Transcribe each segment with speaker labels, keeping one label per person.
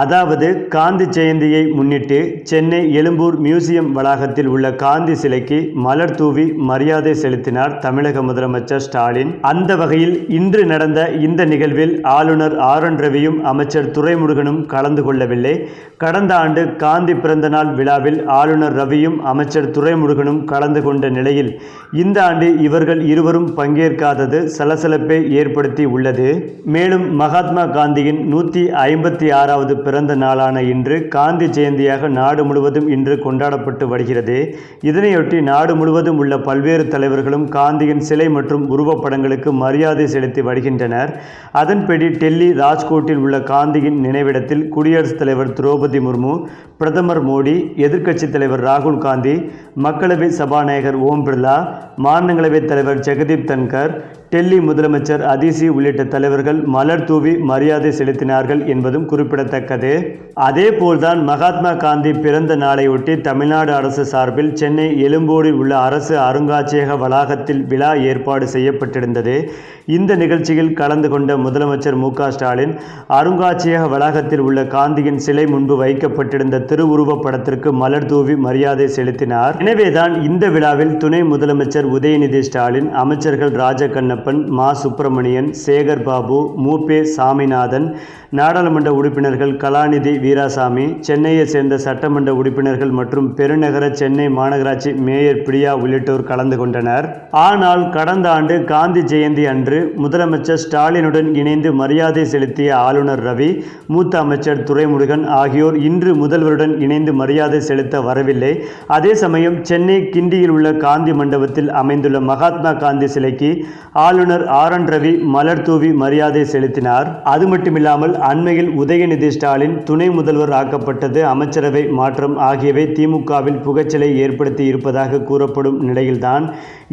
Speaker 1: அதாவது காந்தி ஜெயந்தியை முன்னிட்டு சென்னை எழும்பூர் மியூசியம் வளாகத்தில் உள்ள காந்தி சிலைக்கு மலர் தூவி மரியாதை செலுத்தினார் தமிழக முதலமைச்சர் ஸ்டாலின். அந்த வகையில் இன்று நடந்த இந்த நிகழ்வில் ஆளுநர் ஆர் என் ரவியும் அமைச்சர் துரைமுருகனும் கலந்து கொள்ளவில்லை. கடந்த ஆண்டு காந்தி பிறந்தநாள் விழாவில் ஆளுநர் ரவியும் அமைச்சர் துரைமுருகனும் கலந்து கொண்ட நிலையில் இந்த ஆண்டு இவர்கள் இருவரும் பங்கேற்காதது சலசலப்பை ஏற்படுத்தி உள்ளது. மேலும் மகாத்மா காந்தியின் நூற்றி ஐம்பத்தி ஆறாவது பிறந்த நாளான இன்று காந்தி ஜெயந்தியாக நாடு முழுவதும் இன்று கொண்டாடப்பட்டு வருகிறது. இதனையொட்டி நாடு முழுவதும் உள்ள பல்வேறு தலைவர்களும் காந்தியின் சிலை மற்றும் உருவப்படங்களுக்கு மரியாதை செலுத்தி வருகின்றனர். அதன்படி டெல்லி ராஜ்கோட்டில் உள்ள காந்தியின் நினைவிடத்தில் குடியரசுத் தலைவர் திரௌபதி முர்மு பிரதமர் மோடி எதிர்க்கட்சித் தலைவர் ராகுல் காந்தி மக்களவை சபாநாயகர் ஓம் பிர்லா மாநிலங்களவைத் தலைவர் ஜெகதீப் தன்கர் டெல்லி முதலமைச்சர் அதிசி உள்ளிட்ட தலைவர்கள் மலர் தூவி மரியாதை செலுத்தினார்கள் என்பதும் குறிப்பிடத்தக்கது. அதேபோல்தான் மகாத்மா காந்தி பிறந்த நாளையொட்டி தமிழ்நாடு அரசு சார்பில் சென்னை எழும்போடில் உள்ள அரசு அருங்காட்சியக வளாகத்தில் விழா ஏற்பாடு செய்யப்பட்டிருந்தது. இந்த நிகழ்ச்சியில் கலந்து கொண்ட முதலமைச்சர் மு ஸ்டாலின் அருங்காட்சியக வளாகத்தில் உள்ள காந்தியின் சிலை முன்பு வைக்கப்பட்டிருந்த திருவுருவப் படத்திற்கு மலர் தூவி மரியாதை செலுத்தினார். எனவேதான் இந்த விழாவில் துணை முதலமைச்சர் உதயநிதி ஸ்டாலின் அமைச்சர்கள் ராஜகண்ணப்பன் மா. சுப்பிரமணியன் சேகர் பாபு மூபே சாமிநாதன் நாடாளுமன்ற உறுப்பினர்கள் கலாநிதி வீராசாமி சென்னையைச் சேர்ந்த சட்டமன்ற உறுப்பினர்கள் மற்றும் பெருநகர சென்னை மாநகராட்சி மேயர் பிரியா உள்ளிட்டோர் கலந்து கொண்டனர். ஆனால் கடந்த ஆண்டு காந்தி ஜெயந்தி அன்று முதலமைச்சர் ஸ்டாலினுடன் இணைந்து மரியாதை செலுத்திய ஆளுநர் ரவி மூத்த அமைச்சர் துரைமுருகன் ஆகியோர் இன்று முதல்வருடன் இணைந்து மரியாதை செலுத்த வரவில்லை. அதே சமயம் சென்னை கிண்டியில் உள்ள காந்தி மண்டபத்தில் அமைந்துள்ள மகாத்மா காந்தி சிலைக்கு ஆளுநர் ஆர் என் ரவி மலர் தூவி மரியாதை செலுத்தினார். அது மட்டுமில்லாமல் அண்மையில் உதயநிதி ஸ்டாலின் துணை முதல்வர் ஆக்கப்பட்டது அமைச்சரவை மாற்றம் ஆகியவை திமுகவில் புகைச்சலை ஏற்படுத்தி இருப்பதாக கூறப்படும் நிலையில்தான்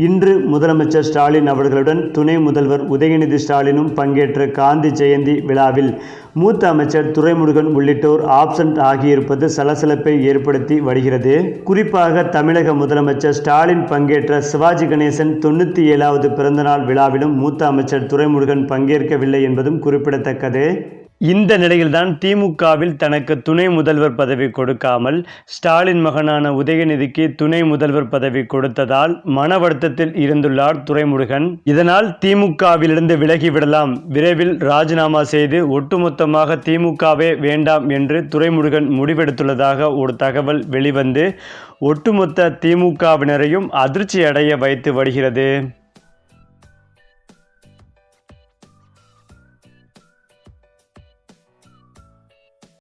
Speaker 1: இன்று முதலமைச்சர் ஸ்டாலின் அவர்களுடன் துணை முதல்வர் உதயநிதி ஸ்டாலினும் பங்கேற்ற காந்தி ஜெயந்தி விழாவில் மூத்த அமைச்சர் துரைமுருகன் உள்ளிட்டோர் ஆப்சண்ட் ஆகியிருப்பது சலசலப்பை ஏற்படுத்தி வருகிறது. குறிப்பாக தமிழக முதலமைச்சர் ஸ்டாலின் பங்கேற்ற சிவாஜி கணேசன் தொண்ணூற்றி ஏழாவது பிறந்தநாள் விழாவிலும் மூத்த அமைச்சர் துரைமுருகன் பங்கேற்கவில்லை என்பதும் குறிப்பிடத்தக்கது. இந்த நிலையில்தான் திமுகவில் தனக்கு துணை முதல்வர் பதவி கொடுக்காமல் ஸ்டாலின் மகனான உதயநிதிக்கு துணை முதல்வர் பதவி கொடுத்ததால் மன வருத்தத்தில் இருந்துள்ளார் துரைமுருகன் இதனால் திமுகவிலிருந்து விலகிவிடலாம் விரைவில் ராஜினாமா செய்து ஒட்டுமொத்தமாக திமுகவே வேண்டாம் என்று துரைமுருகன் முடிவெடுத்துள்ளதாக ஒரு தகவல் வெளிவந்து ஒட்டுமொத்த திமுகவினரையும் அதிர்ச்சி அடைய வைத்து வருகிறது.